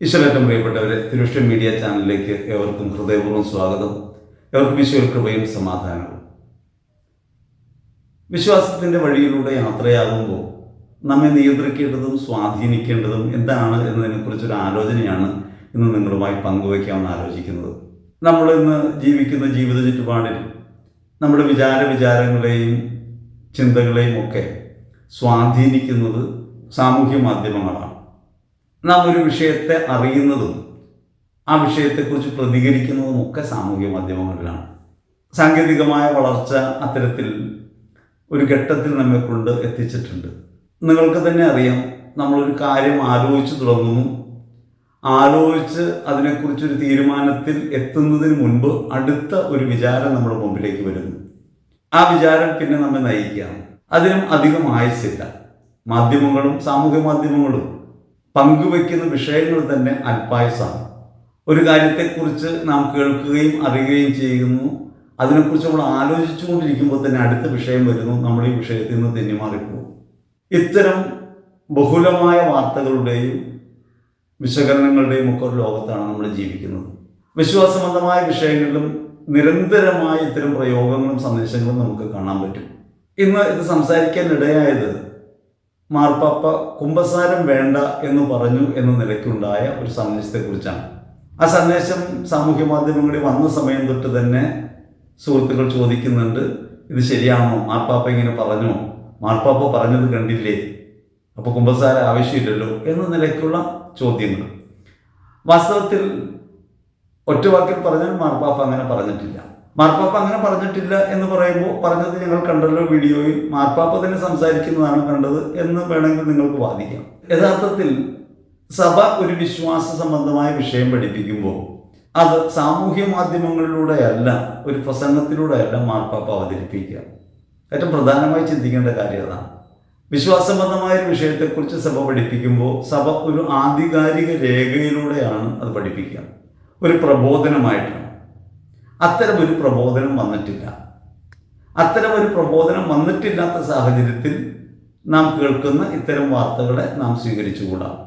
ഈശ്വരേറ്റം പ്രിയപ്പെട്ടവരെ തിരുവഷ്ട മീഡിയ ചാനലിലേക്ക് ഏവർക്കും ഹൃദയപൂർവം സ്വാഗതം. ഏവർക്കും ഈശ്വര കൃപയും സമാധാനവും. വിശ്വാസത്തിന്റെ വഴിയിലൂടെ യാത്രയാകുമ്പോൾ നമ്മെ നിയന്ത്രിക്കേണ്ടതും സ്വാധീനിക്കേണ്ടതും എന്താണ് എന്നതിനെക്കുറിച്ചൊരു ആലോചനയാണ് ഇന്ന് നിങ്ങളുമായി പങ്കുവയ്ക്കാമെന്ന് ആലോചിക്കുന്നത്. നമ്മൾ ഇന്ന് ജീവിക്കുന്ന ജീവിത ചുറ്റുപാടിൽ നമ്മുടെ വിചാര വിചാരങ്ങളെയും ചിന്തകളെയും ഒക്കെ സ്വാധീനിക്കുന്നത് സാമൂഹ്യ മാധ്യമങ്ങളാണ്. നാം ഒരു വിഷയത്തെ അറിയുന്നതും ആ വിഷയത്തെക്കുറിച്ച് പ്രതികരിക്കുന്നതും ഒക്കെ സാമൂഹ്യ മാധ്യമങ്ങളിലാണ്. സാങ്കേതികമായ വളർച്ച അത്തരത്തിൽ ഒരു ഘട്ടത്തിൽ നമ്മെ കൊണ്ട് എത്തിച്ചിട്ടുണ്ട്. നിങ്ങൾക്ക് തന്നെ അറിയാം നമ്മളൊരു കാര്യം ആലോചിച്ച് തുടങ്ങുന്നു. ആലോചിച്ച് അതിനെക്കുറിച്ചൊരു തീരുമാനത്തിൽ എത്തുന്നതിന് മുൻപ് അടുത്ത ഒരു വിചാരം നമ്മുടെ മുമ്പിലേക്ക് വരുന്നു. ആ വിചാരം പിന്നെ നമ്മെ നയിക്കുകയാണ്. അതിനും അധികം ആയുസില്ല മാധ്യമങ്ങളും സാമൂഹ്യ മാധ്യമങ്ങളും പങ്കുവയ്ക്കുന്ന വിഷയങ്ങൾ തന്നെ അൽപായസാണ്. ഒരു കാര്യത്തെക്കുറിച്ച് നാം കേൾക്കുകയും അറിയുകയും ചെയ്യുന്നു. അതിനെക്കുറിച്ച് നമ്മൾ ആലോചിച്ചുകൊണ്ടിരിക്കുമ്പോൾ തന്നെ അടുത്ത വിഷയം വരുന്നു. നമ്മൾ ഈ വിഷയത്തിൽ നിന്ന് തെന്നിമാറിപ്പോകും ഇത്തരം ബഹുലമായ വാർത്തകളുടെയും വിശകലനങ്ങളുടെയും ഒക്കെ ഒരു ലോകത്താണ് നമ്മൾ ജീവിക്കുന്നത്. വിശ്വാസബന്ധമായ വിഷയങ്ങളിലും നിരന്തരമായ ഇത്തരം പ്രയോഗങ്ങളും സന്ദേശങ്ങളും നമുക്ക് കാണാൻ പറ്റും. ഇന്ന് ഇത് സംസാരിക്കാൻ ഇടയായത് മാർപ്പാപ്പ കുംഭസാരം വേണ്ട എന്ന് പറഞ്ഞു എന്ന നിലയ്ക്കുണ്ടായ ഒരു സന്ദേശത്തെക്കുറിച്ചാണ്. ആ സന്ദേശം സാമൂഹ്യ മാധ്യമങ്ങളിൽ വന്ന സമയം തൊട്ട് തന്നെ സുഹൃത്തുക്കൾ ചോദിക്കുന്നുണ്ട് ഇത് ശരിയാണോ? മാർപ്പാപ്പ ഇങ്ങനെ പറഞ്ഞോ? മാർപ്പാപ്പ പറഞ്ഞത് കണ്ടില്ലേ? അപ്പോൾ കുംഭസാര ആവശ്യമില്ലല്ലോ? എന്ന നിലയ്ക്കുള്ള ചോദ്യങ്ങൾ. വാസ്തവത്തിൽ ഒറ്റ വാക്കിൽ പറഞ്ഞാൽ മാർപ്പാപ്പ അങ്ങനെ പറഞ്ഞിട്ടില്ല. മാർപ്പാപ്പ അങ്ങനെ പറഞ്ഞിട്ടില്ല എന്ന് പറയുമ്പോൾ പറഞ്ഞത് ഞങ്ങൾ കണ്ടല്ലോ വീഡിയോയിൽ. മാർപ്പാപ്പ തന്നെ സംസാരിക്കുന്നതാണ് കണ്ടത് എന്ന് വേണമെങ്കിൽ നിങ്ങൾക്ക് വാദിക്കാം. യഥാർത്ഥത്തിൽ സഭ ഒരു വിശ്വാസ സംബന്ധമായ വിഷയം പഠിപ്പിക്കുമ്പോൾ അത് സാമൂഹ്യ മാധ്യമങ്ങളിലൂടെയല്ല ഒരു പ്രസംഗത്തിലൂടെയല്ല മാർപ്പാപ്പ അവതരിപ്പിക്കുക. ഏറ്റവും പ്രധാനമായി ചിന്തിക്കേണ്ട കാര്യം അതാണ്. വിശ്വാസബന്ധമായ ഒരു വിഷയത്തെക്കുറിച്ച് സഭ പഠിപ്പിക്കുമ്പോൾ സഭ ഒരു ആധികാരിക രേഖയിലൂടെയാണ് അത് പഠിപ്പിക്കുക. ഒരു പ്രബോധനമായിട്ടാണ്. അത്തരം ഒരു പ്രബോധനം വന്നിട്ടില്ല. അത്തരമൊരു പ്രബോധനം വന്നിട്ടില്ലാത്ത സാഹചര്യത്തിൽ നാം കേൾക്കുന്ന ഇത്തരം വാർത്തകളെ നാം സ്വീകരിച്ചുകൂടാ.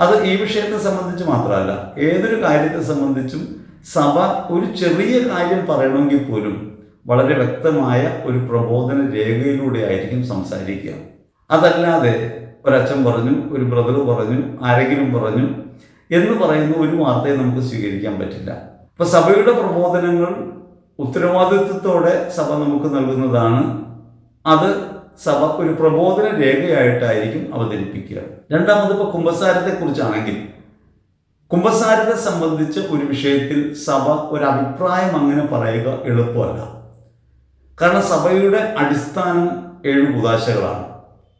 അത് ഈ വിഷയത്തെ സംബന്ധിച്ച് മാത്രമല്ല ഏതൊരു കാര്യത്തെ സംബന്ധിച്ചും സഭ ഒരു ചെറിയ കാര്യം പറയണമെങ്കിൽ പോലും വളരെ വ്യക്തമായ ഒരു പ്രബോധന രേഖയിലൂടെ ആയിരിക്കും സംസാരിക്കുക. അതല്ലാതെ ഒരച്ഛൻ പറഞ്ഞു ഒരു ബ്രദർ പറഞ്ഞു ആരെങ്കിലും പറഞ്ഞു എന്ന് പറയുന്ന ഒരു വാർത്തയെ നമുക്ക് സ്വീകരിക്കാൻ പറ്റില്ല. അപ്പൊ സഭയുടെ പ്രബോധനങ്ങൾ ഉത്തരവാദിത്വത്തോടെ സഭ നമുക്ക് നൽകുന്നതാണ്. അത് സഭ ഒരു പ്രബോധന രേഖയായിട്ടായിരിക്കും അവതരിപ്പിക്കുക. രണ്ടാമത് ഇപ്പോൾ കുംഭസാരത്തെ കുറിച്ചാണെങ്കിൽ കുംഭസാരത്തെ സംബന്ധിച്ച് ഒരു വിഷയത്തിൽ സഭ ഒരു അഭിപ്രായം അങ്ങനെ പറയുക എളുപ്പമല്ല. കാരണം സഭയുടെ അടിസ്ഥാനം ഏഴ് കുതാശകളാണ്.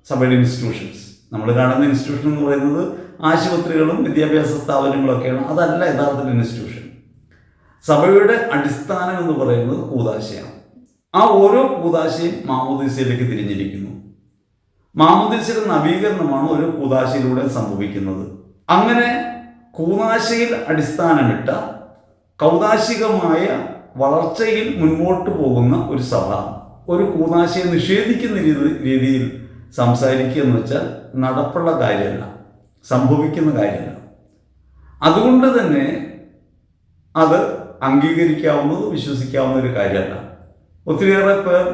സഭയുടെ ഇൻസ്റ്റിറ്റ്യൂഷൻസ് നമ്മൾ കാണുന്ന ഇൻസ്റ്റിറ്റ്യൂഷൻ എന്ന് പറയുന്നത് ആശുപത്രികളും വിദ്യാഭ്യാസ സ്ഥാപനങ്ങളൊക്കെയാണ്. അതല്ല യഥാർത്ഥത്തിൽ ഇൻസ്റ്റിറ്റ്യൂഷൻ സഭയുടെ അടിസ്ഥാനം എന്ന് പറയുന്നത് കൂതാശയാണ്. ആ ഓരോ കൂതാശയും മാമോദീസയിലേക്ക് തിരിഞ്ഞിരിക്കുന്നു. മാമോദീസയുടെ നവീകരണമാണ് ഒരു കൂതാശയിലൂടെ സംഭവിക്കുന്നത്. അങ്ങനെ കൂതാശയിൽ അടിസ്ഥാനമിട്ട കൗതാശികമായ വളർച്ചയിൽ മുന്നോട്ട് പോകുന്ന ഒരു സഭ ഒരു കൂതാശയെ നിഷേധിക്കുന്ന രീതിയിൽ സംസാരിക്കുക എന്ന് വെച്ചാൽ നടപ്പുള്ള കാര്യമല്ല സംഭവിക്കുന്ന കാര്യമല്ല. അതുകൊണ്ട് തന്നെ അത് അംഗീകരിക്കാവുന്നത് വിശ്വസിക്കാവുന്ന ഒരു കാര്യമല്ല. ഒത്തിരിയേറെ പേർ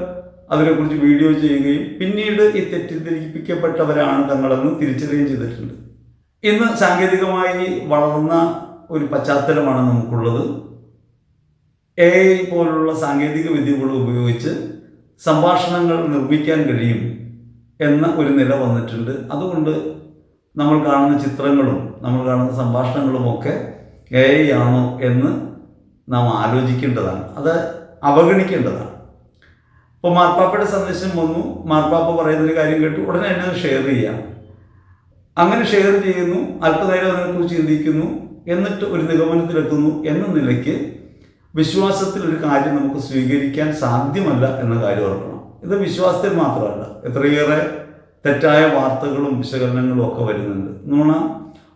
അതിനെക്കുറിച്ച് വീഡിയോ ചെയ്യുകയും പിന്നീട് ഈ തെറ്റിദ്ധരിപ്പിക്കപ്പെട്ടവരാണ് തങ്ങളെന്ന് തിരിച്ചറിയുകയും ചെയ്തിട്ടുണ്ട്. ഇന്ന് സാങ്കേതികമായി വളർന്ന ഒരു പശ്ചാത്തലമാണ് നമുക്കുള്ളത്. എ ഐ പോലുള്ള സാങ്കേതിക വിദ്യകൾ ഉപയോഗിച്ച് സംഭാഷണങ്ങൾ നിർമ്മിക്കാൻ കഴിയും എന്ന ഒരു നില വന്നിട്ടുണ്ട്. അതുകൊണ്ട് നമ്മൾ കാണുന്ന ചിത്രങ്ങളും നമ്മൾ കാണുന്ന സംഭാഷണങ്ങളും ഒക്കെ എ ഐ ആണോ എന്ന് നാം ആലോചിക്കേണ്ടതാണ് അത് അവഗണിക്കേണ്ടതാണ്. ഇപ്പോൾ മാർപ്പാപ്പയുടെ സന്ദേശം വന്നു മാർപ്പാപ്പ പറയുന്നൊരു കാര്യം കേട്ടു ഉടനെ എന്നെ ഷെയർ ചെയ്യാം. അങ്ങനെ ഷെയർ ചെയ്യുന്നു അല്പനേരം അതിനെക്കുറിച്ച് ചിന്തിക്കുന്നു എന്നിട്ട് ഒരു നിഗമനത്തിലെത്തുന്നു എന്ന നിലയ്ക്ക് വിശ്വാസത്തിൽ ഒരു കാര്യം നമുക്ക് സ്വീകരിക്കാൻ സാധ്യമല്ല എന്ന കാര്യം ഓർക്കണം. ഇത് വിശ്വാസത്തിൽ മാത്രമല്ല എത്രയേറെ തെറ്റായ വാർത്തകളും വിശകലനങ്ങളും ഒക്കെ വരുന്നുണ്ട്. നുണ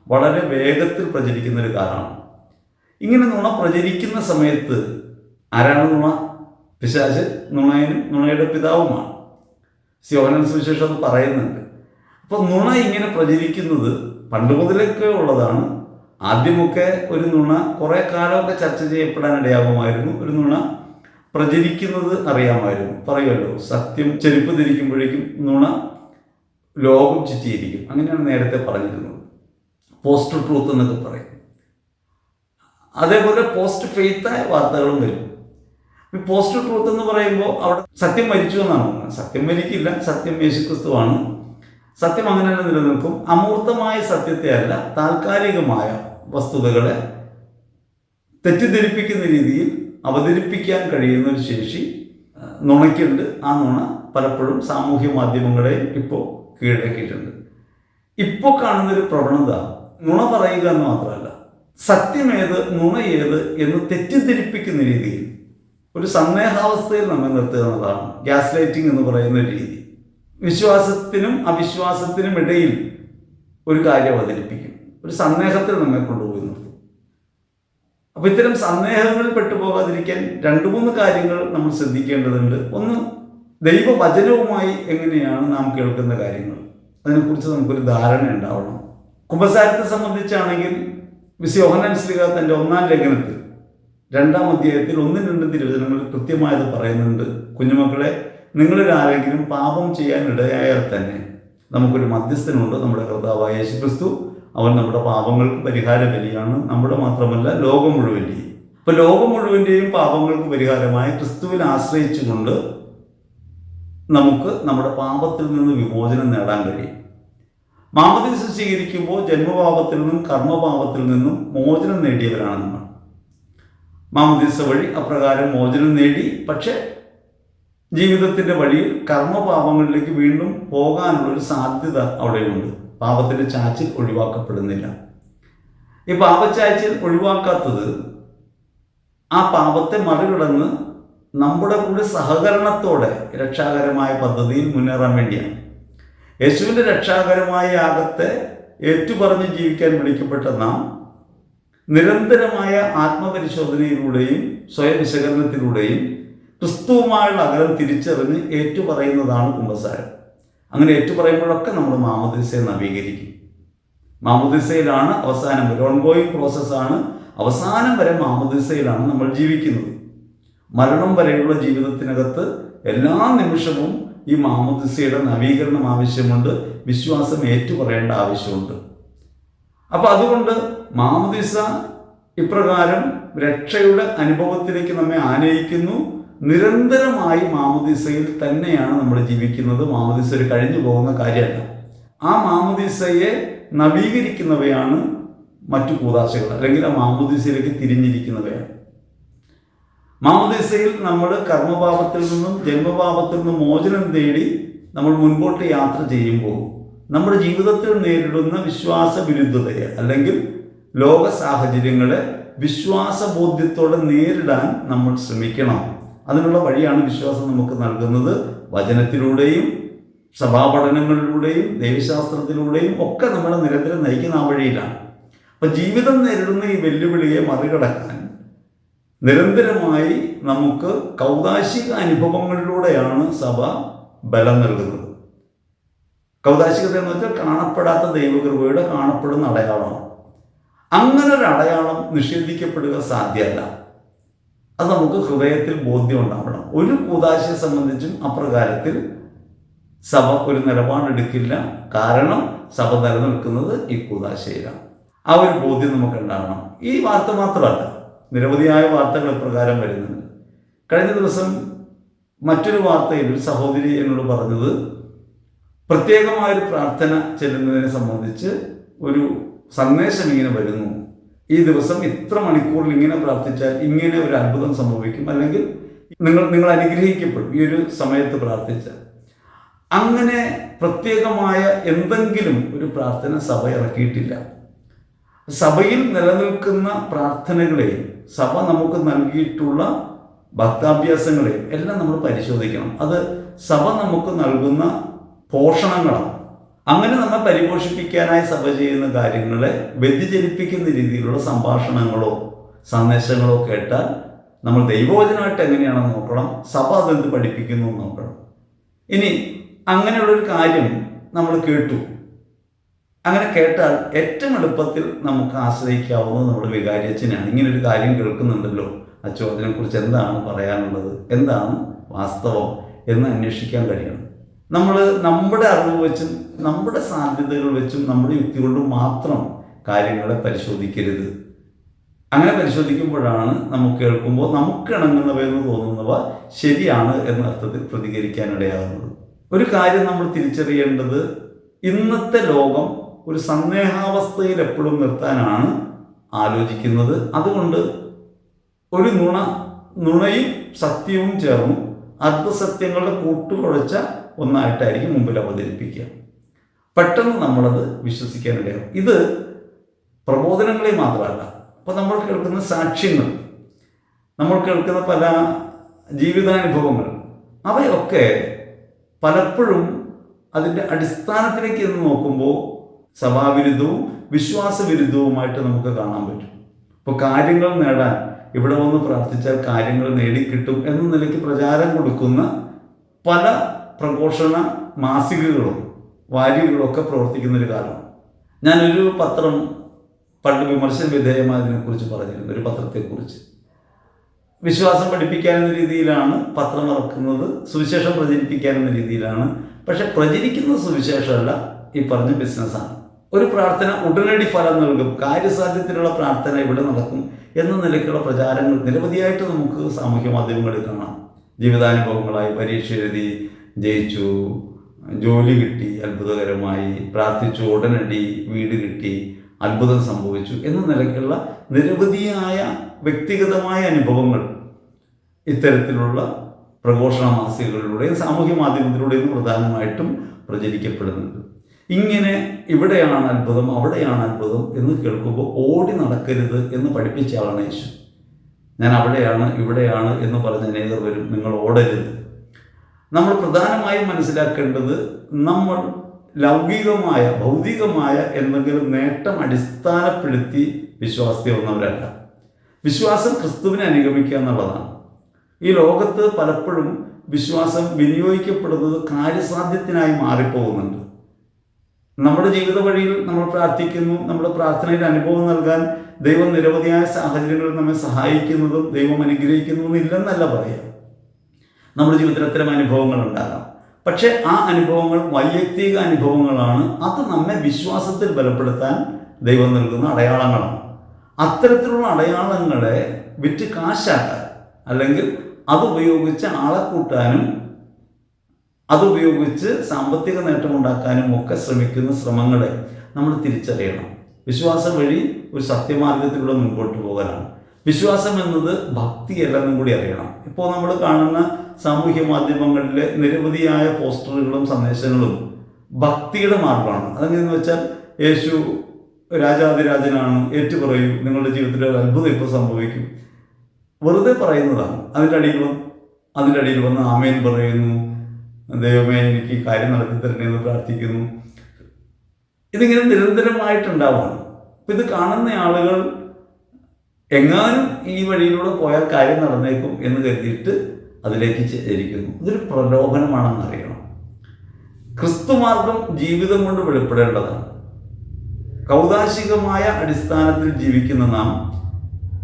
വളരെ വേഗത്തിൽ പ്രചരിക്കുന്ന ഒരു കാലമാണ്. ഇങ്ങനെ നുണ പ്രചരിക്കുന്ന സമയത്ത് ആരാണ് നുണ? പിശാച് നുണയനും നുണയുടെ പിതാവുമാണ്. സിയോഹനൻ സുവിശേഷം അത് പറയുന്നുണ്ട്. അപ്പോൾ നുണ ഇങ്ങനെ പ്രചരിക്കുന്നത് പണ്ട് മുതലൊക്കെ ഉള്ളതാണ്. ആദ്യമൊക്കെ ഒരു നുണ കുറേ കാലമൊക്കെ ചർച്ച ചെയ്യപ്പെടാൻ ഇടയാകുമായിരുന്നു. ഒരു നുണ പ്രചരിക്കുന്നത് അറിയാമായിരുന്നു. പറയുമല്ലോ സത്യം ചെരുപ്പ് ധരിക്കുമ്പോഴേക്കും നുണ ലോകം ചുറ്റിയിരിക്കും. അങ്ങനെയാണ് നേരത്തെ പറഞ്ഞിരുന്നത്. പോസ്റ്റർ ട്രൂത്ത് എന്നൊക്കെ പറയും. അതേപോലെ പോസ്റ്റ് ഫെയ്ത്തായ വാർത്തകളും വരും. പോസ്റ്റ് ട്രൂത്ത് എന്ന് പറയുമ്പോൾ അവിടെ സത്യം മരിച്ചു എന്നാണ്. സത്യം മരിക്കില്ല സത്യം യേശുക്രിസ്തുവാണ്. സത്യം അങ്ങനെ തന്നെ നിലനിൽക്കും. അമൂർത്തമായ സത്യത്തെ അല്ല താൽക്കാലികമായ വസ്തുതകളെ തെറ്റിദ്ധരിപ്പിക്കുന്ന രീതിയിൽ അവതരിപ്പിക്കാൻ കഴിയുന്ന ഒരു ശേഷി നുണയ്ക്കുണ്ട് ആ നുണ പലപ്പോഴും സാമൂഹ്യ മാധ്യമങ്ങളെ ഇപ്പോൾ കീഴടക്കിയിട്ടുണ്ട്. ഇപ്പോൾ കാണുന്നൊരു പ്രവണത നുണ പറയുക എന്ന് മാത്രമല്ല സത്യമേത് നുണ ഏത് എന്ന് തെറ്റിദ്ധരിപ്പിക്കുന്ന രീതിയിൽ ഒരു സന്ദേഹാവസ്ഥയിൽ നമ്മെ നിർത്തുക എന്നതാണ് ഗ്യാസ് ലൈറ്റിംഗ് എന്ന് പറയുന്ന ഒരു രീതി. വിശ്വാസത്തിനും അവിശ്വാസത്തിനും ഇടയിൽ ഒരു കാര്യം അവതരിപ്പിക്കും. ഒരു സന്ദേഹത്തിൽ നമ്മെ കൊണ്ടുപോയി നിർത്തും. അപ്പൊ ഇത്തരം സന്ദേഹങ്ങളിൽ പെട്ടുപോകാതിരിക്കാൻ രണ്ട് മൂന്ന് കാര്യങ്ങൾ നമ്മൾ ശ്രദ്ധിക്കേണ്ടതുണ്ട്. ഒന്ന് ദൈവവചനവുമായി എങ്ങനെയാണ് നാം കേൾക്കുന്ന കാര്യങ്ങൾ? അതിനെക്കുറിച്ച് നമുക്കൊരു ധാരണ ഉണ്ടാവണം. കുംഭസാരത്തെ സംബന്ധിച്ചാണെങ്കിൽ വിശ്വഹനൻ ശ്രീക തന്റെ ഒന്നാം ലേഖനത്തിൽ രണ്ടാം അധ്യായത്തിൽ ഒന്നും രണ്ടും തിരുവചനങ്ങൾ കൃത്യമായത് പറയുന്നുണ്ട്. കുഞ്ഞുമക്കളെ നിങ്ങളിൽ ആരെങ്കിലും പാപം ചെയ്യാൻ ഇടയായാൽ തന്നെ നമുക്കൊരു മധ്യസ്ഥനുണ്ട് നമ്മുടെ കർത്താവായ യേശു ക്രിസ്തു അവൻ നമ്മുടെ പാപങ്ങൾക്ക് പരിഹാര ബലിയാണ് നമ്മുടെ മാത്രമല്ല ലോകം മുഴുവന്റെയും ഇപ്പൊ ലോകം മുഴുവന്റെയും പാപങ്ങൾക്ക് പരിഹാരമായ ക്രിസ്തുവിൽ ആശ്രയിച്ചുകൊണ്ട് നമുക്ക് നമ്മുടെ പാപത്തിൽ നിന്ന് വിമോചനം നേടാൻ കഴിയും. മാമദീസം സ്വീകരിക്കുമ്പോൾ ജന്മപാപത്തിൽ നിന്നും കർമ്മപാപത്തിൽ നിന്നും മോചനം നേടിയവരാണ് നമ്മൾ. മാമദീസ വഴി അപ്രകാരം മോചനം നേടി പക്ഷേ ജീവിതത്തിന്റെ വഴിയിൽ കർമ്മപാപങ്ങളിലേക്ക് വീണ്ടും പോകാനുള്ളൊരു സാധ്യത അവിടെയുണ്ട്. പാപത്തിന്റെ ചാച്ചിൽ ഒഴിവാക്കപ്പെടുന്നില്ല. ഈ പാപച്ചാച്ചിൽ ഒഴിവാക്കാത്തത് ആ പാപത്തെ മറികടന്ന് നമ്മുടെ കൂടെ സഹകരണത്തോടെ രക്ഷാകരമായ പദ്ധതിയിൽ മുന്നേറാൻ വേണ്ടിയാണ്. യേശുവിന്റെ രക്ഷാകരമായ യാഗത്തെ ഏറ്റുപറഞ്ഞ് ജീവിക്കാൻ വിളിക്കപ്പെട്ട നാം നിരന്തരമായ ആത്മപരിശോധനയിലൂടെയും സ്വയം വിശകലനത്തിലൂടെയും ക്രിസ്തുവുമായുള്ള അകലം തിരിച്ചറിഞ്ഞ് ഏറ്റുപറയുന്നതാണ് കുംഭസാരം അങ്ങനെ ഏറ്റുപറയുമ്പോഴൊക്കെ നമ്മൾ മാമദിസയെ നവീകരിക്കും. മാമദിസയിലാണ് അവസാനം ഒരു ഓൺഗോയിങ് പ്രോസസ്സാണ് അവസാനം വരെ മാമദിസയിലാണ് നമ്മൾ ജീവിക്കുന്നത്. മരണം വരെയുള്ള ജീവിതത്തിനകത്ത് എല്ലാ നിമിഷവും ഈ മാമോദിസയുടെ നവീകരണം ആവശ്യമുണ്ട് വിശ്വാസം ഏറ്റുപറയേണ്ട ആവശ്യമുണ്ട്. അപ്പോൾ അതുകൊണ്ട് മാമോദിസ ഇപ്രകാരം രക്ഷയുടെ അനുഭവത്തിലേക്ക് നമ്മെ ആനയിക്കുന്നു. നിരന്തരമായി മാമോദിസയിൽ തന്നെയാണ് നമ്മൾ ജീവിക്കുന്നത്. മാമോദിസ ഒരു കഴിഞ്ഞു പോകുന്ന കാര്യമല്ല. ആ മാമോദിസയെ നവീകരിക്കുന്നവയാണ് മറ്റു കൂതാശകൾ. അല്ലെങ്കിൽ ആ മാമോദിസയിലേക്ക് തിരിഞ്ഞിരിക്കുന്നവയാണ്. മാമോദിസയിൽ നമ്മൾ കർമ്മപാപത്തിൽ നിന്നും ജന്മപാപത്തിൽ നിന്നും മോചനം തേടി നമ്മൾ മുൻപോട്ട് യാത്ര ചെയ്യുമ്പോൾ നമ്മുടെ ജീവിതത്തിൽ നേരിടുന്ന വിശ്വാസ വിരുദ്ധതയെ അല്ലെങ്കിൽ ലോക സാഹചര്യങ്ങളെ വിശ്വാസബോധ്യത്തോടെ നേരിടാൻ നമ്മൾ ശ്രമിക്കണം. അതിനുള്ള വഴിയാണ് വിശ്വാസം നമുക്ക് നൽകുന്നത്. വചനത്തിലൂടെയും സഭാപഠനങ്ങളിലൂടെയും ദൈവശാസ്ത്രത്തിലൂടെയും ഒക്കെ നമ്മളെ നിരന്തരം നയിക്കുന്ന ആ വഴിയിലാണ്. അപ്പം ജീവിതം നേരിടുന്ന ഈ വെല്ലുവിളിയെ മറികടക്കാൻ നിരന്തരമായി നമുക്ക് കൗതാശിക അനുഭവങ്ങളിലൂടെയാണ് സഭ ബലം നൽകുന്നത്. കൗതാശികത എന്ന് വെച്ചാൽ കാണപ്പെടാത്ത ദൈവകൃപയുടെ കാണപ്പെടുന്ന അടയാളമാണ്. അങ്ങനെ ഒരു അടയാളം നിഷേധിക്കപ്പെടുക സാധ്യമല്ല. അത് നമുക്ക് ഹൃദയത്തിൽ ബോധ്യം ഉണ്ടാവണം. ഒരു കൂതാശയെ സംബന്ധിച്ചും അപ്രകാരത്തിൽ സഭ ഒരു നിലപാടെടുക്കില്ല. കാരണം സഭ നിലനിൽക്കുന്നത് ഈ കൂതാശയിലാണ്. ആ ഒരു ബോധ്യം നമുക്ക് ഉണ്ടാകണം ഈ വാർത്ത മാത്രമല്ല നിരവധിയായ വാർത്തകൾ ഇപ്രകാരം വരുന്നുണ്ട്. കഴിഞ്ഞ ദിവസം മറ്റൊരു വാർത്തയിൽ ഒരു സഹോദരി എന്നോട് പറഞ്ഞത് പ്രത്യേകമായൊരു പ്രാർത്ഥന ചെല്ലുന്നതിനെ സംബന്ധിച്ച് ഒരു സന്ദേശം ഇങ്ങനെ വരുന്നു. ഈ ദിവസം ഇത്ര മണിക്കൂറിൽ ഇങ്ങനെ പ്രാർത്ഥിച്ചാൽ ഇങ്ങനെ ഒരു അത്ഭുതം സംഭവിക്കും. അല്ലെങ്കിൽ നിങ്ങൾ നിങ്ങൾ അനുഗ്രഹിക്കപ്പെടും ഈ ഒരു സമയത്ത് പ്രാർത്ഥിച്ച അങ്ങനെ പ്രത്യേകമായ എന്തെങ്കിലും ഒരു പ്രാർത്ഥന സഭ ഇറക്കിയിട്ടില്ല. സഭയിൽ നിലനിൽക്കുന്ന പ്രാർത്ഥനകളെയും സഭ നമുക്ക് നൽകിയിട്ടുള്ള ഭക്താഭ്യാസങ്ങളെ എല്ലാം നമ്മൾ പരിശോധിക്കണം. അത് സഭ നമുക്ക് നൽകുന്ന പോഷണങ്ങളാണ്. അങ്ങനെ നമ്മൾ പരിപോഷിപ്പിക്കാനായി സഭ ചെയ്യുന്ന കാര്യങ്ങളെ വ്യതിചലിപ്പിക്കുന്ന രീതിയിലുള്ള സംഭാഷണങ്ങളോ സന്ദേശങ്ങളോ കേട്ടാൽ നമ്മൾ ദൈവവചനമായിട്ട് എങ്ങനെയാണെന്ന് നോക്കണം സഭ അതെന്ത് പഠിപ്പിക്കുന്നു നോക്കണം. ഇനി അങ്ങനെയുള്ളൊരു കാര്യം നമ്മൾ കേട്ടു. അങ്ങനെ കേട്ടാൽ ഏറ്റവും എളുപ്പത്തിൽ നമുക്ക് ആശ്രയിക്കാവുന്നത് നമ്മുടെ വികാരിയച്ഛനാണ് ഇങ്ങനെ ഒരു കാര്യം കേൾക്കുന്നുണ്ടല്ലോ. അച്ഛോ അതിനെക്കുറിച്ച് എന്താണ് പറയാനുള്ളത്? എന്താണ് വാസ്തവം എന്ന് അന്വേഷിക്കാൻ കഴിയണം. നമ്മൾ നമ്മുടെ അറിവ് വെച്ചും നമ്മുടെ സാധ്യതകൾ വെച്ചും നമ്മുടെ യുക്തി കൊണ്ടും മാത്രം കാര്യങ്ങളെ പരിശോധിക്കരുത്. അങ്ങനെ പരിശോധിക്കുമ്പോഴാണ് നമുക്ക് കേൾക്കുമ്പോൾ നമുക്ക് ഇണങ്ങുന്നവയെന്ന് തോന്നുന്നവ ശരിയാണ് എന്ന അർത്ഥത്തിൽ പ്രതികരിക്കാനിടയാകുന്നത് ഒരു കാര്യം നമ്മൾ തിരിച്ചറിയേണ്ടത് ഇന്നത്തെ ലോകം ഒരു സന്ദേഹാവസ്ഥയിൽ എപ്പോഴും നിർത്താനാണ് ആലോചിക്കുന്നത്. അതുകൊണ്ട് ഒരു നുണ നുണയും സത്യവും ചേർന്നു അർദ്ധസത്യങ്ങളുടെ കൂട്ടുകുഴച്ച ഒന്നായിട്ടായിരിക്കും മുമ്പിൽ അവതരിപ്പിക്കുക. പെട്ടെന്ന് നമ്മളത് വിശ്വസിക്കാനിടയാകും ഇത് പ്രബോധനങ്ങളെ മാത്രമല്ല. അപ്പോൾ നമ്മൾ കേൾക്കുന്ന സാക്ഷ്യങ്ങൾ നമ്മൾ കേൾക്കുന്ന പല ജീവിതാനുഭവങ്ങൾ അവയൊക്കെ പലപ്പോഴും അതിന്റെ അടിസ്ഥാനത്തിലേക്ക് എന്ന് നോക്കുമ്പോൾ സഭാവിരുദ്ധവും വിശ്വാസവിരുദ്ധവുമായിട്ട് നമുക്ക് കാണാൻ പറ്റും. ഇപ്പോൾ കാര്യങ്ങൾ നേടാൻ ഇവിടെ വന്ന് പ്രാർത്ഥിച്ചാൽ കാര്യങ്ങൾ നേടിക്കിട്ടും എന്ന നിലയ്ക്ക് പ്രചാരം കൊടുക്കുന്ന പല പ്രഘോഷണ മാസികകളും വാരികകളും ഒക്കെ പ്രവർത്തിക്കുന്ന ഒരു കാലമാണ്. ഞാനൊരു പത്രം പണ്ട് വിമർശന വിധേയമായതിനെക്കുറിച്ച് പറഞ്ഞിരുന്നു ഒരു പത്രത്തെക്കുറിച്ച്. വിശ്വാസം പഠിപ്പിക്കാൻ എന്ന രീതിയിലാണ് പത്രം ഇറക്കുന്നത് സുവിശേഷം പ്രചരിപ്പിക്കാൻ എന്ന രീതിയിലാണ്. പക്ഷെ പ്രചരിക്കുന്ന സുവിശേഷമല്ല ഈ പറഞ്ഞ ബിസിനസ്സാണ് ഒരു പ്രാർത്ഥന ഉടനടി ഫലം നൽകും. കാര്യസാധ്യത്തിലുള്ള പ്രാർത്ഥന ഇവിടെ നടക്കും എന്ന നിലയ്ക്കുള്ള പ്രചാരങ്ങൾ നിരവധിയായിട്ട് നമുക്ക് സാമൂഹ്യ മാധ്യമങ്ങളിൽ കാണാം. ജീവിതാനുഭവങ്ങളായി പരീക്ഷ എഴുതി ജയിച്ചു ജോലി കിട്ടി അത്ഭുതകരമായി പ്രാർത്ഥിച്ചു ഉടനടി വീട് കിട്ടി അത്ഭുതം സംഭവിച്ചു എന്ന നിലയ്ക്കുള്ള നിരവധിയായ വ്യക്തിഗതമായ അനുഭവങ്ങൾ ഇത്തരത്തിലുള്ള പ്രഘോഷണ മാസികകളിലൂടെയും സാമൂഹ്യ മാധ്യമത്തിലൂടെയും പ്രധാനമായിട്ടും പ്രചരിക്കപ്പെടുന്നുണ്ട്. ഇങ്ങനെ ഇവിടെയാണ് അത്ഭുതം അവിടെയാണ് അത്ഭുതം എന്ന് കേൾക്കുമ്പോൾ ഓടി നടക്കരുത് എന്ന് പഠിപ്പിച്ച ആളാണ് യേശു. ഞാൻ അവിടെയാണ് ഇവിടെയാണ് എന്ന് പറഞ്ഞ നേതർ വരും നിങ്ങൾ ഓടരുത്. നമ്മൾ പ്രധാനമായും മനസ്സിലാക്കേണ്ടത് നമ്മൾ ലൗകികമായ ഭൗതികമായ എന്തെങ്കിലും നേട്ടം അടിസ്ഥാനപ്പെടുത്തി വിശ്വാസത്തെ വന്നവരല്ല വിശ്വാസം ക്രിസ്തുവിനെ അനുഗമിക്കുക എന്നുള്ളതാണ്. ഈ ലോകത്ത് പലപ്പോഴും വിശ്വാസം വിനിയോഗിക്കപ്പെടുന്നത് കാര്യസാധ്യത്തിനായി മാറിപ്പോകുന്നുണ്ട്. നമ്മുടെ ജീവിത വഴിയിൽ നമ്മൾ പ്രാർത്ഥിക്കുന്നു. നമ്മുടെ പ്രാർത്ഥനയിൽ അനുഭവം നൽകാൻ ദൈവം നിരവധിയായ സാഹചര്യങ്ങളിൽ നമ്മെ സഹായിക്കുന്നതും ദൈവം അനുഗ്രഹിക്കുന്നതും ഇല്ലെന്നല്ല പറയാം നമ്മുടെ ജീവിതത്തിൽ അത്തരം അനുഭവങ്ങൾ ഉണ്ടാകാം. പക്ഷേ ആ അനുഭവങ്ങൾ വൈയക്തിക അനുഭവങ്ങളാണ്. അത് നമ്മെ വിശ്വാസത്തിൽ ബലപ്പെടുത്താൻ ദൈവം നൽകുന്ന അടയാളങ്ങളാണ്. അത്തരത്തിലുള്ള അടയാളങ്ങളെ വിറ്റ് കാശാക്കാൻ അല്ലെങ്കിൽ അതുപയോഗിച്ച് ആളെ കൂട്ടാനും അതുപയോഗിച്ച് സാമ്പത്തിക നേട്ടമുണ്ടാക്കാനും ഒക്കെ ശ്രമിക്കുന്ന ശ്രമങ്ങളെ നമ്മൾ തിരിച്ചറിയണം. വിശ്വാസം വഴി ഒരു സത്യമാർഗത്തിലൂടെ മുൻപോട്ട് പോകാനാണ്. വിശ്വാസം എന്നത് ഭക്തിയല്ലെന്നും കൂടി അറിയണം. ഇപ്പോൾ നമ്മൾ കാണുന്ന സാമൂഹ്യ മാധ്യമങ്ങളിലെ നിരവധിയായ പോസ്റ്ററുകളും സന്ദേശങ്ങളും ഭക്തിയുടെ മാർഗമാണ് അതെങ്ങനെയെന്ന് വെച്ചാൽ യേശു രാജാതിരാജനാണ് ഏറ്റുപറയൂ നിങ്ങളുടെ ജീവിതത്തിൽ ഒരു അത്ഭുതം ഇപ്പോൾ സംഭവിക്കും. വെറുതെ പറയുന്നതാണ്. അതിന്റെ അടിയിൽ അതിന്റെ അടിയിൽ വന്ന് ആമേൻ പറയുന്നു. ദൈവമേ എനിക്ക് കാര്യം നടത്തി തരണേ എന്ന് പ്രാർത്ഥിക്കുന്നു. ഇതിങ്ങനെ നിരന്തരമായിട്ടുണ്ടാവുകയാണ് അപ്പം ഇത് കാണുന്ന ആളുകൾ എങ്ങാനും ഈ വഴിയിലൂടെ പോയാൽ കാര്യം നടന്നേക്കും എന്ന് കരുതിയിട്ട് അതിലേക്ക് ചേരിക്കുന്നു ഇതൊരു പ്രലോഭനമാണെന്ന് അറിയണം. ക്രിസ്തുമാർഗം ജീവിതം കൊണ്ട് വെളിപ്പെടേണ്ടതാണ്. കൗതാശികമായ അടിസ്ഥാനത്തിൽ ജീവിക്കുന്ന നാം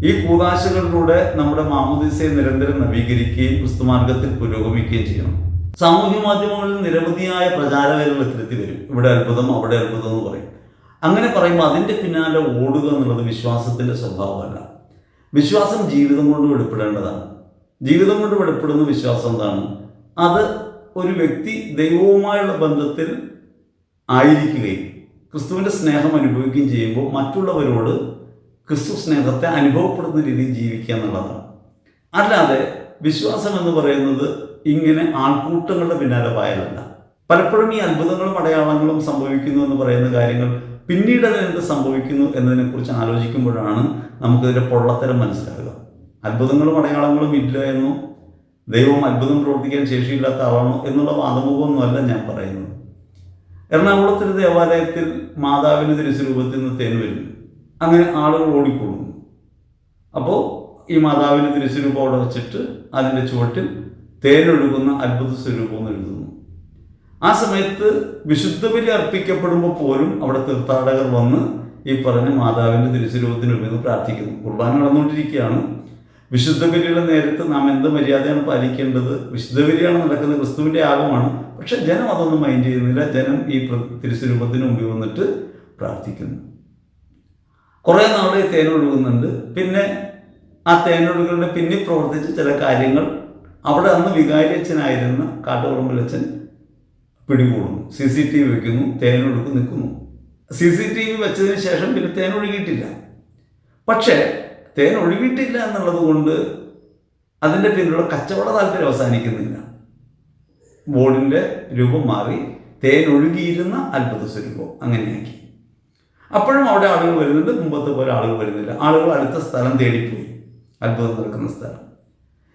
ഈ കൂതാശകളിലൂടെ നമ്മുടെ മാമുദിസയെ നിരന്തരം നവീകരിക്കുകയും ക്രിസ്തുമാർഗത്തിൽ പുരോഗമിക്കുകയും ചെയ്യണം. സാമൂഹ്യ മാധ്യമങ്ങളിൽ നിരവധിയായ പ്രചാരകരുടെ എത്തിലെത്തി വരും. ഇവിടെ അത്ഭുതം അവിടെ അത്ഭുതം എന്ന് പറയും. അങ്ങനെ പറയുമ്പോൾ അതിന്റെ പിന്നാലെ ഓടുക എന്നുള്ളത് വിശ്വാസത്തിന്റെ സ്വഭാവമല്ല. വിശ്വാസം ജീവിതം കൊണ്ട് വെളിപ്പെടേണ്ടതാണ്. ജീവിതം കൊണ്ട് വെളിപ്പെടുന്ന വിശ്വാസം എന്താണ്? അത് ഒരു വ്യക്തി ദൈവവുമായുള്ള ബന്ധത്തിൽ ആയിരിക്കുകയും ക്രിസ്തുവിന്റെ സ്നേഹം അനുഭവിക്കുകയും ചെയ്യുമ്പോൾ മറ്റുള്ളവരോട് ക്രിസ്തു സ്നേഹത്തെ അനുഭവപ്പെടുന്ന രീതിയിൽ ജീവിക്കുക എന്നുള്ളതാണ്. അല്ലാതെ വിശ്വാസം എന്ന് പറയുന്നത് ഇങ്ങനെ ആൾക്കൂട്ടങ്ങളുടെ പിന്നാലെ പായലല്ല. പലപ്പോഴും ഈ അത്ഭുതങ്ങളും അടയാളങ്ങളും സംഭവിക്കുന്നു എന്ന് പറയുന്ന കാര്യങ്ങൾ പിന്നീട് അതിനെന്ത് സംഭവിക്കുന്നു എന്നതിനെക്കുറിച്ച് ആലോചിക്കുമ്പോഴാണ് നമുക്കിതിന്റെ പൊള്ളത്തരം മനസ്സിലാകുക. അത്ഭുതങ്ങളും അടയാളങ്ങളും ഇല്ല എന്നോ ദൈവം അത്ഭുതം പ്രവർത്തിക്കാൻ ശേഷിയില്ലാത്ത ആളാണോ എന്നുള്ള വാദമുഖമൊന്നുമല്ല ഞാൻ പറയുന്നത്. എറണാകുളത്തൊരു ദേവാലയത്തിൽ മാതാവിന് തിരുസ്വരൂപത്തിൽ നിന്ന് തേൻ വരുന്നു. അങ്ങനെ ആളുകൾ ഓടിക്കൂടുന്നു. അപ്പോൾ ഈ മാതാവിന് തിരുസ്വരൂപം അവിടെ വെച്ചിട്ട് അതിന്റെ ചുവട്ടിൽ തേനൊഴുകുന്ന അത്ഭുത സ്വരൂപം എന്ന് എഴുതുന്നു. ആ സമയത്ത് വിശുദ്ധ ബലി അർപ്പിക്കപ്പെടുമ്പോൾ പോലും അവിടെ തീർത്ഥാടകർ വന്ന് ഈ പറഞ്ഞ മാതാവിന്റെ തിരുസ്വരൂപത്തിന് ഉപയോഗം പ്രാർത്ഥിക്കുന്നു. കുർബാന നടന്നുകൊണ്ടിരിക്കുകയാണ്. വിശുദ്ധ ബലിയുടെ നേരത്ത് നാം എന്ത് മര്യാദയാണ് പാലിക്കേണ്ടത്? വിശുദ്ധ ബലിയാണ് നടക്കുന്നത് ക്രിസ്തുവിന്റെ ആഗമാണ് പക്ഷെ ജനം അതൊന്നും മൈൻഡ് ചെയ്യുന്നില്ല. ജനം ഈ തിരുസ്വരൂപത്തിന് മുമ്പിൽ വന്നിട്ട് പ്രാർത്ഥിക്കുന്നു. കുറേ നാളെ തേനൊഴുകുന്നുണ്ട്. പിന്നെ ആ തേനൊഴുകളുടെ പിന്നിൽ പ്രവർത്തിച്ച് ചില കാര്യങ്ങൾ അവിടെ അന്ന് വികാരി വികാരിയച്ഛനായിരുന്ന കാട്ടുകുളമ്പലച്ഛൻ പിടികൂടുന്നു. സി സി ടി വി വെക്കുന്നു തേനൊഴുക്ക് നിൽക്കുന്നു. സി സി ടി വി വെച്ചതിന് ശേഷം പിന്നെ തേൻ ഒഴുകിയിട്ടില്ല പക്ഷേ തേൻ ഒഴുകിയിട്ടില്ല എന്നുള്ളത് കൊണ്ട് അതിന്റെ പിന്നിലുള്ള കച്ചവട താല്പര്യം അവസാനിക്കുന്നില്ല. ബോർഡിന്റെ രൂപം മാറി തേൻ ഒഴുകിയിരുന്ന അത്ഭുത സ്വരൂപം അങ്ങനെയാക്കി. അപ്പോഴും അവിടെ ആളുകൾ വരുന്നുണ്ട് മുമ്പത്തെ പോലെ ആളുകൾ വരുന്നില്ല. ആളുകൾ അടുത്ത സ്ഥലം തേടിപ്പോയി. അത്ഭുതം നടക്കുന്ന സ്ഥലം.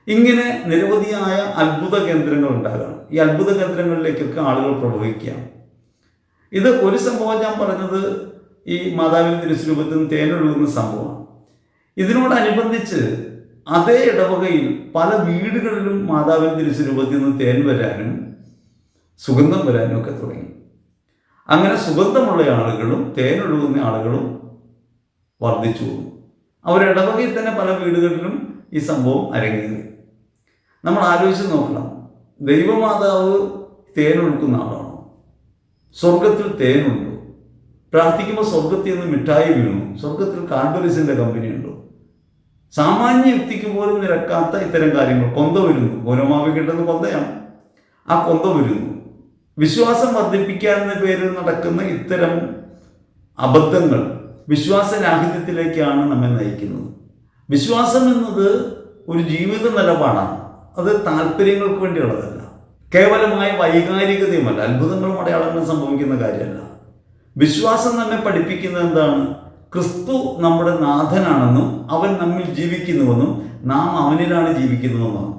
ഇങ്ങനെ നിരവധിയായ അത്ഭുത കേന്ദ്രങ്ങൾ ഉണ്ടാകണം ഈ അത്ഭുത കേന്ദ്രങ്ങളിലേക്കൊക്കെ ആളുകൾ പ്രവഹിക്കുകയാണ് ഇത് ഒരു സംഭവം ഞാൻ പറഞ്ഞത് ഈ മാതാവിന്റെ തിരുസ്വരൂപത്തിൽ നിന്ന് തേനൊഴുകുന്ന സംഭവമാണ്. ഇതിനോടനുബന്ധിച്ച് അതേ ഇടവകയിൽ പല വീടുകളിലും മാതാവിന്റെ തിരുസ്വരൂപത്തിൽ നിന്ന് തേൻ വരാനും സുഗന്ധം വരാനും ഒക്കെ തുടങ്ങി. അങ്ങനെ സുഗന്ധമുള്ള ആളുകളും തേനൊഴുകുന്ന ആളുകളും വർദ്ധിച്ചു അവർ ഇടവകയിൽ തന്നെ പല വീടുകളിലും ഈ സംഭവം അരങ്ങേറി. നമ്മൾ ആലോചിച്ച് നോക്കണം. ദൈവമാതാവ് തേനൊഴുക്കുന്ന ആളാണോ. സ്വർഗത്തിൽ തേനുണ്ടോ. പ്രാർത്ഥിക്കുമ്പോൾ സ്വർഗത്തിൽ നിന്ന് മിഠായി വീണു. സ്വർഗത്തിൽ കാൺബലിസിന്റെ കമ്പനി ഉണ്ടോ സാമാന്യ യുക്തിക്ക് പോലും നിരക്കാത്ത ഇത്തരം കാര്യങ്ങൾ. കൊന്ത വരുന്നു. ഗോരമാവി കിട്ടുന്ന കൊന്തയാണ്. ആ കൊന്ത വരുന്നു. വിശ്വാസം വർദ്ധിപ്പിക്കാൻ എന്ന പേരിൽ നടക്കുന്ന ഇത്തരം അബദ്ധങ്ങൾ വിശ്വാസരാഹിത്യത്തിലേക്കാണ് നമ്മെ നയിക്കുന്നത്. വിശ്വാസം എന്നത് ഒരു ജീവിത നിലപാടാണ്. അത് താല്പര്യങ്ങൾക്ക് വേണ്ടിയുള്ളതല്ല. കേവലമായ വൈകാരികതയുമല്ല അത്ഭുതങ്ങളും അടയാളങ്ങളും സംഭവിക്കുന്ന കാര്യമല്ല. വിശ്വാസം നമ്മെ പഠിപ്പിക്കുന്നത് എന്താണ്? ക്രിസ്തു നമ്മുടെ നാഥനാണെന്നും അവൻ നമ്മിൽ ജീവിക്കുന്നുവെന്നും നാം അവനിലാണ് ജീവിക്കുന്നതെന്നാണ്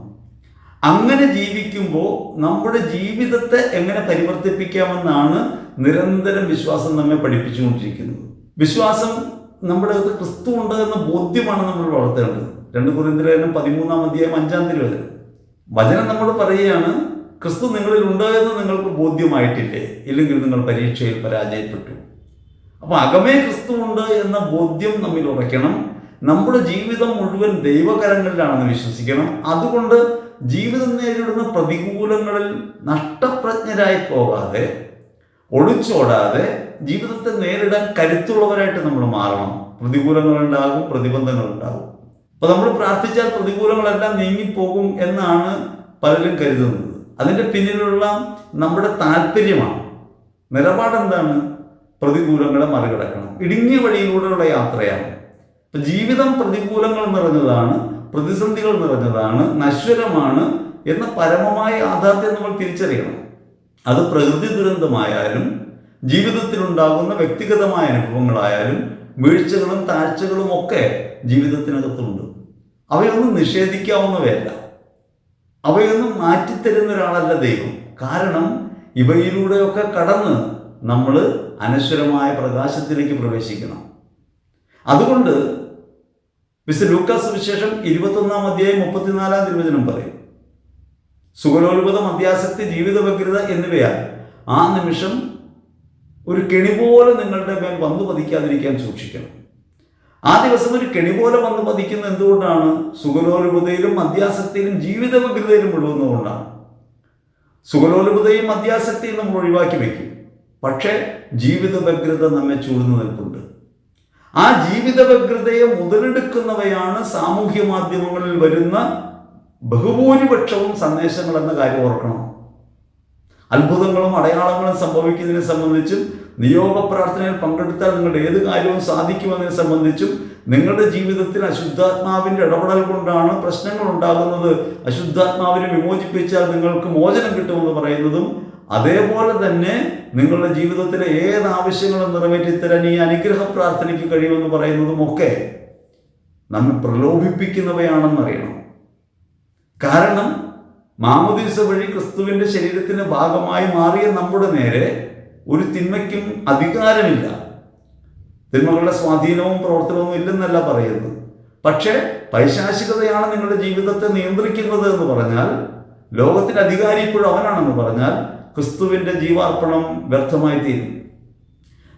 അങ്ങനെ ജീവിക്കുമ്പോൾ നമ്മുടെ ജീവിതത്തെ എങ്ങനെ പരിവർത്തിപ്പിക്കാമെന്നാണ് നിരന്തരം വിശ്വാസം നമ്മെ പഠിപ്പിച്ചുകൊണ്ടിരിക്കുന്നത്. വിശ്വാസം നമ്മുടെ അകത്ത് ക്രിസ്തു ഉണ്ട് എന്ന ബോധ്യമാണ് നമ്മൾ വളർത്തേണ്ടത്. രണ്ട് കുറിന്തിലേനും പതിമൂന്നാം അധ്യായം അഞ്ചാം തിരുവചനം. വചനം നമ്മൾ പറയുകയാണ് ക്രിസ്തു നിങ്ങളിൽ ഉണ്ടോ എന്ന് നിങ്ങൾക്ക് ബോധ്യമായിട്ടില്ലേ? ഇല്ലെങ്കിൽ നിങ്ങൾ പരീക്ഷയിൽ പരാജയപ്പെട്ടു. അപ്പോൾ അകമേ ക്രിസ്തു ഉണ്ട് എന്ന ബോധ്യം നമ്മിൽ ഉറയ്ക്കണം. നമ്മുടെ ജീവിതം മുഴുവൻ ദൈവകരങ്ങളിലാണെന്ന് വിശ്വസിക്കണം. അതുകൊണ്ട് ജീവിതം നേരിടുന്ന പ്രതികൂലങ്ങളിൽ നഷ്ടപ്രജ്ഞരായി പോകാതെ ഒളിച്ചോടാതെ ജീവിതത്തെ നേരിടാൻ കരുത്തുള്ളവരായിട്ട് നമ്മൾ മാറണം. പ്രതികൂലങ്ങളുണ്ടാകും പ്രതിബന്ധങ്ങളുണ്ടാകും. അപ്പോൾ നമ്മൾ പ്രാർത്ഥിച്ചാൽ പ്രതികൂലങ്ങളെല്ലാം നീങ്ങിപ്പോകും എന്നാണ് പലരും കരുതുന്നത്. അതിന്റെ പിന്നിലുള്ള നമ്മുടെ താല്പര്യമാണ്. നിലപാടെന്താണ് പ്രതികൂലങ്ങളെ മറികടക്കണം. ഇടുങ്ങിയ വഴിയിലൂടെയുള്ള യാത്രയാണ്. ഇപ്പം ജീവിതം പ്രതികൂലങ്ങൾ നിറഞ്ഞതാണ് പ്രതിസന്ധികൾ നിറഞ്ഞതാണ് നശ്വരമാണ് എന്ന പരമമായ യാഥാർത്ഥ്യം നമ്മൾ തിരിച്ചറിയണം. അത് പ്രകൃതി ദുരന്തമായാലും ജീവിതത്തിലുണ്ടാകുന്ന വ്യക്തിഗതമായ അനുഭവങ്ങളായാലും വീഴ്ചകളും താഴ്ചകളും ഒക്കെ ജീവിതത്തിനകത്തുണ്ട്. അവയൊന്നും നിഷേധിക്കാവുന്നവയല്ല. അവയൊന്നും മാറ്റിത്തരുന്ന ഒരാളല്ല ദൈവം. കാരണം ഇവയിലൂടെയൊക്കെ കടന്ന് നമ്മൾ അനശ്വരമായ പ്രകാശത്തിലേക്ക് പ്രവേശിക്കണം. അതുകൊണ്ട് മിസ്റ്റർ ലൂക്കാസ് വിശേഷം ഇരുപത്തൊന്നാം അധ്യായം മുപ്പത്തിനാലാം തിരുവചനം പറയും. സുഗലോത്ഭുതം അധ്യാസക്തി ജീവിത വ്യഗ്രത എന്നിവയാൽ ആ നിമിഷം ഒരു കെണി പോലെ നിങ്ങളുടെ മേൽ വന്നു പതിക്കാതിരിക്കാൻ സൂക്ഷിക്കണം. ആ ദിവസം ഒരു കെണി പോലെ വന്നു പതിക്കുന്ന എന്തുകൊണ്ടാണ്? സുഖലോലുപതയിലും മധ്യാസക്തിയിലും ജീവിത വ്യഗ്രതയിലും മുഴുകുന്നതുകൊണ്ടാണ് സുഖലോലുപതയും മദ്യാസക്തിയും നമ്മൾ ഒഴിവാക്കി വയ്ക്കും. പക്ഷേ ജീവിത വ്യഗ്രത നമ്മെ ചൂടുന്നു നിൽപ്പുണ്ട്. ആ ജീവിത വ്യഗ്രതയെ മുതലെടുക്കുന്നവയാണ് സാമൂഹ്യ മാധ്യമങ്ങളിൽ വരുന്ന ബഹുഭൂരിപക്ഷവും സന്ദേശങ്ങൾ എന്ന കാര്യം ഓർക്കണം. അത്ഭുതങ്ങളും അടയാളങ്ങളും സംഭവിക്കുന്നതിനെ സംബന്ധിച്ചും നിയോഗ പ്രാർത്ഥനയിൽ പങ്കെടുത്താൽ നിങ്ങളുടെ ഏത് കാര്യവും സാധിക്കുമെന്നതിനെ സംബന്ധിച്ചും നിങ്ങളുടെ ജീവിതത്തിൽ അശുദ്ധാത്മാവിന്റെ ഇടപെടൽ കൊണ്ടാണ് പ്രശ്നങ്ങൾ ഉണ്ടാകുന്നത്. അശുദ്ധാത്മാവിനെ വിമോചിപ്പിച്ചാൽ നിങ്ങൾക്ക് മോചനം കിട്ടുമെന്ന് പറയുന്നതും അതേപോലെ തന്നെ നിങ്ങളുടെ ജീവിതത്തിലെ ഏത് ആവശ്യങ്ങളും നിറവേറ്റിത്തരാൻ ഈ അനുഗ്രഹ പ്രാർത്ഥനയ്ക്ക് കഴിയുമെന്ന് പറയുന്നതും ഒക്കെ നമ്മെ പ്രലോഭിപ്പിക്കുന്നവയാണെന്നറിയണം. കാരണം മാമുദീസ വഴി ക്രിസ്തുവിന്റെ ശരീരത്തിന് ഭാഗമായി മാറിയ നമ്മുടെ നേരെ ഒരു തിന്മയ്ക്കും അധികാരമില്ല. തിന്മകളുടെ സ്വാധീനവും പ്രവർത്തനവും ഇല്ലെന്നല്ല പറയുന്നത്. പക്ഷേ പൈശാചികതയാണ് നിങ്ങളുടെ ജീവിതത്തെ നിയന്ത്രിക്കുന്നത് എന്ന് പറഞ്ഞാൽ ലോകത്തിന്റെ അധികാരി ഇപ്പോഴും അവനാണെന്ന് പറഞ്ഞാൽ ക്രിസ്തുവിന്റെ ജീവാർപ്പണം വ്യർത്ഥമായി തീരും.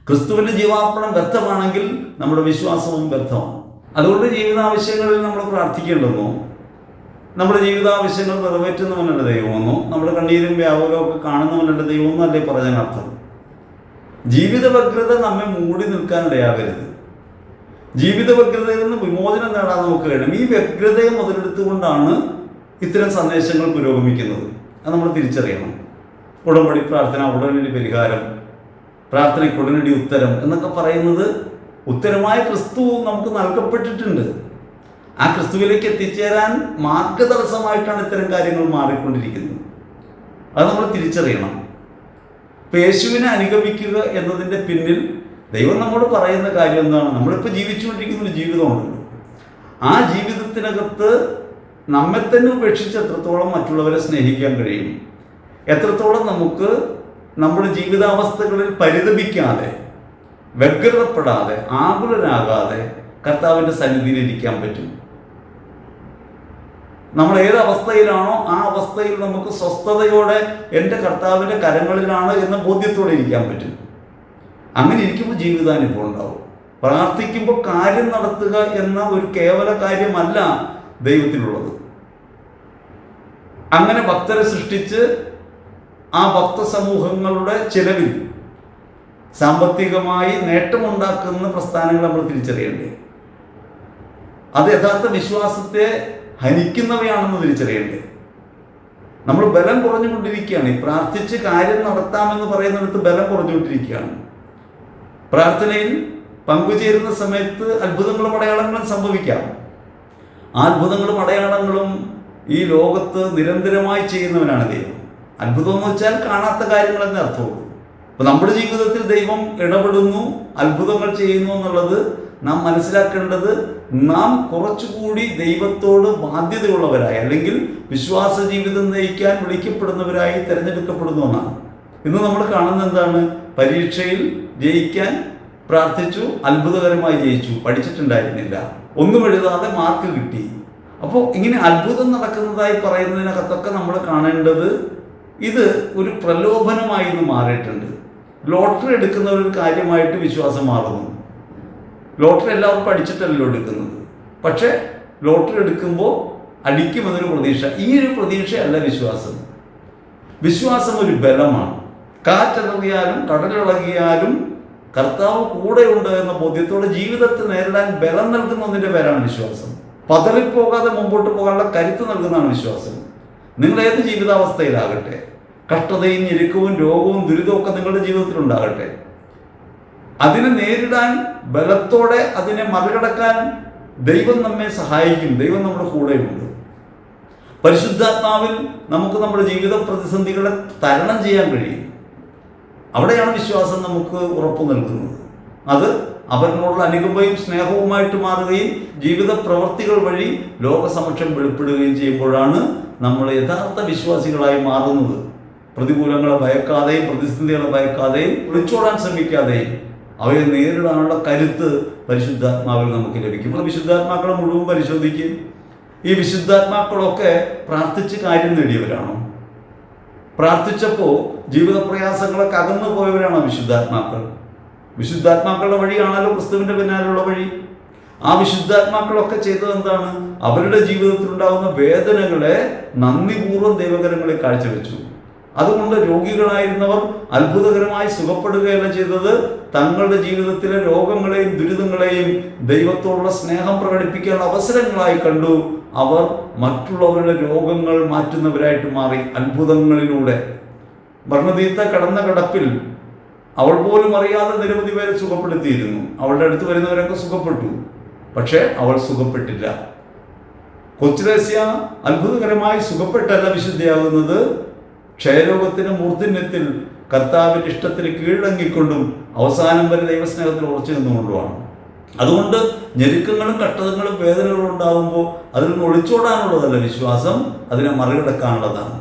ക്രിസ്തുവിന്റെ ജീവാർപ്പണം വ്യർത്ഥമാണെങ്കിൽ നമ്മുടെ വിശ്വാസവും വ്യർത്ഥമാണ്. അതുകൊണ്ട് ജീവിതാവശ്യങ്ങളിൽ നമ്മൾ പ്രാർത്ഥിക്കേണ്ടെന്നോ നമ്മുടെ ജീവിതാവശ്യങ്ങൾ നിറവേറ്റുന്നവനല്ല ദൈവമെന്നോ നമ്മുടെ കണ്ണീരും വ്യാപകവും ഒക്കെ കാണുന്നവനല്ല ദൈവമെന്നോ അല്ലേ പറഞ്ഞതിനർത്ഥം ജീവിത വ്യഗ്രത നമ്മെ മൂടി നിൽക്കാൻ ഇടയാകരുത്. ജീവിത വ്യഗ്രതയിൽ നിന്ന് വിമോചനം നേടാൻ നമുക്ക് കഴിയണം. ഈ വ്യഗ്രതയെ മുതലെടുത്തുകൊണ്ടാണ് ഇത്തരം സന്ദേശങ്ങൾ പുരോഗമിക്കുന്നത്. അത് നമ്മൾ തിരിച്ചറിയണം. ഉടമ്പടി പ്രാർത്ഥന ഉടനടി പരിഹാരം പ്രാർത്ഥനയ്ക്ക് ഉടനടി ഉത്തരം എന്നൊക്കെ പറയുന്നത് ഉത്തരമായ ക്രിസ്തു നമുക്ക് നൽകപ്പെട്ടിട്ടുണ്ട്. ആ ക്രിസ്തുവിലേക്ക് എത്തിച്ചേരാൻ മാർഗതടസ്സമായിട്ടാണ് ഇത്തരം കാര്യങ്ങൾ മാറിക്കൊണ്ടിരിക്കുന്നത്. അത് നമ്മൾ തിരിച്ചറിയണം. ഇപ്പം യേശുവിനെ അനുഗമിക്കുക എന്നതിന്റെ പിന്നിൽ ദൈവം നമ്മോട് പറയുന്ന കാര്യം എന്താണ്? നമ്മളിപ്പോൾ ജീവിച്ചുകൊണ്ടിരിക്കുന്ന ഒരു ജീവിതമുണ്ടല്ലോ ആ ജീവിതത്തിനകത്ത് നമ്മെ തന്നെ ഉപേക്ഷിച്ച് എത്രത്തോളം മറ്റുള്ളവരെ സ്നേഹിക്കാൻ കഴിയും. എത്രത്തോളം നമുക്ക് നമ്മുടെ ജീവിതാവസ്ഥകളിൽ പരിതപിക്കാതെ വ്യഗ്രതപ്പെടാതെ ആകുലരാകാതെ കർത്താവിന്റെ സന്നിധിയിൽ ഇരിക്കാൻ പറ്റും. നമ്മൾ ഏത് അവസ്ഥയിലാണോ ആ അവസ്ഥയിൽ നമുക്ക് സ്വസ്ഥതയോടെ എന്റെ കർത്താവിന്റെ കരങ്ങളിലാണ് എന്ന ബോധ്യത്തോടെ ഇരിക്കാൻ പറ്റും. അങ്ങനെ ഇരിക്കുമ്പോൾ ജീവിതാനുഭവം ഉണ്ടാവും. പ്രാർത്ഥിക്കുമ്പോൾ കാര്യം നടത്തുക എന്ന ഒരു കേവല കാര്യമല്ല ദൈവത്തിനുള്ളത്. അങ്ങനെ ഭക്തരെ സൃഷ്ടിച്ച് ആ ഭക്ത സമൂഹങ്ങളുടെ ചിലവിൽ സാമ്പത്തികമായി നേട്ടമുണ്ടാക്കുന്ന പ്രസ്ഥാനങ്ങൾ നമ്മൾ തിരിച്ചറിയേണ്ടേ. അത് യഥാർത്ഥ വിശ്വാസത്തെ ഹനിക്കുന്നവയാണെന്ന് തിരിച്ചറിയണ്ടേ? നമ്മൾ ബലം കുറഞ്ഞുകൊണ്ടിരിക്കുകയാണ്. പ്രാർത്ഥിച്ച് കാര്യം നടത്താമെന്ന് പറയുന്നിടത്ത് ബലം കുറഞ്ഞുകൊണ്ടിരിക്കുകയാണ്. പ്രാർത്ഥനയിൽ പങ്കുചേരുന്ന സമയത്ത് അത്ഭുതങ്ങളും അടയാളങ്ങളും സംഭവിക്കാം. അത്ഭുതങ്ങളും അടയാളങ്ങളും ഈ ലോകത്ത് നിരന്തരമായി ചെയ്യുന്നവനാണ് ദൈവം. അത്ഭുതം എന്ന് വെച്ചാൽ കാണാത്ത കാര്യങ്ങൾ എന്നേ അർത്ഥമുള്ളൂ. അപ്പോൾ നമ്മുടെ ജീവിതത്തിൽ ദൈവം ഇടപെടുന്നു അത്ഭുതങ്ങൾ ചെയ്യുന്നു എന്നുള്ളത് നാം മനസ്സിലാക്കേണ്ടത് നാം കുറച്ചുകൂടി ദൈവത്തോട് ബാധ്യതയുള്ളവരായി അല്ലെങ്കിൽ വിശ്വാസ ജീവിതം നയിക്കാൻ വിളിക്കപ്പെടുന്നവരായി തിരഞ്ഞെടുക്കപ്പെടുന്നു എന്നാണ്. ഇന്ന് നമ്മൾ കാണുന്ന എന്താണ്? പരീക്ഷയിൽ ജയിക്കാൻ പ്രാർത്ഥിച്ചു അത്ഭുതകരമായി ജയിച്ചു പഠിച്ചിട്ടുണ്ടായിരുന്നില്ല. ഒന്നും എഴുതാതെ മാർക്ക് കിട്ടി. അപ്പോൾ ഇങ്ങനെ അത്ഭുതം നടക്കുന്നതായി പറയുന്നതിനകത്തൊക്കെ നമ്മൾ കാണേണ്ടത് ഇത് ഒരു പ്രലോഭനമായി മാറിയിട്ടുണ്ട്. ലോട്ടറി എടുക്കുന്ന ഒരു കാര്യമായിട്ട് വിശ്വാസം മാറുന്നു. ലോട്ടറി എല്ലാവരും അടിച്ചിട്ടല്ലോ എടുക്കുന്നത്. പക്ഷേ ലോട്ടറി എടുക്കുമ്പോൾ അടിക്കുമെന്നൊരു പ്രതീക്ഷ. ഈ ഒരു പ്രതീക്ഷയല്ല വിശ്വാസം. വിശ്വാസം ഒരു ബലമാണ്. കാറ്റിറങ്ങിയാലും കടലിളകിയാലും കർത്താവ് കൂടെയുണ്ട് എന്ന ബോധ്യത്തോടെ ജീവിതത്തെ നേരിടാൻ ബലം നൽകുന്നതിന്റെ പേരാണ് വിശ്വാസം. പതറിപ്പോകാതെ മുമ്പോട്ട് പോകാനുള്ള കരുത്ത് നൽകുന്നതാണ് വിശ്വാസം. നിങ്ങൾ ഏത് ജീവിതാവസ്ഥയിലാകട്ടെ കഷ്ടതയും ഞെരുക്കവും രോഗവും ദുരിതവും ഒക്കെ നിങ്ങളുടെ ജീവിതത്തിൽ ഉണ്ടാകട്ടെ. അതിനെ നേരിടാൻ ബലത്തോടെ അതിനെ മറികടക്കാൻ ദൈവം നമ്മെ സഹായിക്കും. ദൈവം നമ്മുടെ കൂടെയുണ്ട്. പരിശുദ്ധാത്മാവിൽ നമുക്ക് നമ്മുടെ ജീവിത പ്രതിസന്ധികളെ തരണം ചെയ്യാൻ കഴിയും. അവിടെയാണ് വിശ്വാസം നമുക്ക് ഉറപ്പു നൽകുന്നത്. അത് അവരിനോടുള്ള അനുകമ്പയും സ്നേഹവുമായിട്ട് മാറുകയും ജീവിത പ്രവർത്തികൾ വഴി ലോകസമക്ഷം വെളിപ്പെടുകയും ചെയ്യുമ്പോഴാണ് നമ്മൾ യഥാർത്ഥ വിശ്വാസികളായി മാറുന്നത്. പ്രതികൂലങ്ങളെ ഭയക്കാതെയും പ്രതിസന്ധികളെ ഭയക്കാതെയും ഒളിച്ചോടാൻ ശ്രമിക്കാതെയും അവയെ നേരിടാനുള്ള കരുത്ത് പരിശുദ്ധാത്മാവിൽ നമുക്ക് ലഭിക്കും. നമ്മൾ വിശുദ്ധാത്മാക്കളെ മുഴുവൻ പരിശോധിക്കും. ഈ വിശുദ്ധാത്മാക്കളൊക്കെ പ്രാർത്ഥിച്ച് കാര്യം നേടിയവരാണോ? പ്രാർത്ഥിച്ചപ്പോൾ ജീവിത പ്രയാസങ്ങളൊക്കെ അകന്നു പോയവരാണോ വിശുദ്ധാത്മാക്കൾ? വിശുദ്ധാത്മാക്കളുടെ വഴിയാണല്ലോ ക്രിസ്തുവിന്റെ പിന്നാലുള്ള വഴി. ആ വിശുദ്ധാത്മാക്കളൊക്കെ ചെയ്തത് എന്താണ്? അവരുടെ ജീവിതത്തിലുണ്ടാകുന്ന വേദനകളെ നന്ദിപൂർവം ദൈവകരങ്ങളിൽ കാഴ്ചവെച്ചു. അതുകൊണ്ട് രോഗികളായിരുന്നവർ അത്ഭുതകരമായി സുഖപ്പെടുകയല്ല ചെയ്തത്. തങ്ങളുടെ ജീവിതത്തിലെ രോഗങ്ങളെയും ദുരിതങ്ങളെയും ദൈവത്തോടുള്ള സ്നേഹം പ്രകടിപ്പിക്കാനുള്ള അവസരങ്ങളായി കണ്ടു. അവർ മറ്റുള്ളവരുടെ രോഗങ്ങൾ മാറ്റുന്നവരായിട്ട് മാറി അത്ഭുതങ്ങളിലൂടെ. ഭരണതീത്ത കടന്ന കടപ്പിൽ അവൾ പോലും അറിയാതെ നിരവധി പേരെ സുഖപ്പെടുത്തിയിരുന്നു. അവളുടെ അടുത്ത് വരുന്നവരൊക്കെ സുഖപ്പെട്ടു. പക്ഷേ അവൾ സുഖപ്പെട്ടില്ല. കൊച്ചുരസ്യ അത്ഭുതകരമായി സുഖപ്പെട്ടല്ല വിശുദ്ധിയാകുന്നത്. ക്ഷയരോഗത്തിന് മൂർധന്യത്തിൽ കർത്താവിന്റെ ഇഷ്ടത്തിന് കീഴടങ്ങിക്കൊണ്ടും അവസാനം വരെ ദൈവസ്നേഹത്തിൽ ഉറച്ചു നിന്നുകൊണ്ടുമാണ്. അതുകൊണ്ട് ഞെരുക്കങ്ങളും കട്ടതങ്ങളും വേദനകളും ഉണ്ടാകുമ്പോൾ അതിൽ നിന്ന് ഒളിച്ചോടാനുള്ളതല്ല വിശ്വാസം അതിനെ മറികടക്കാനുള്ളതാണ്.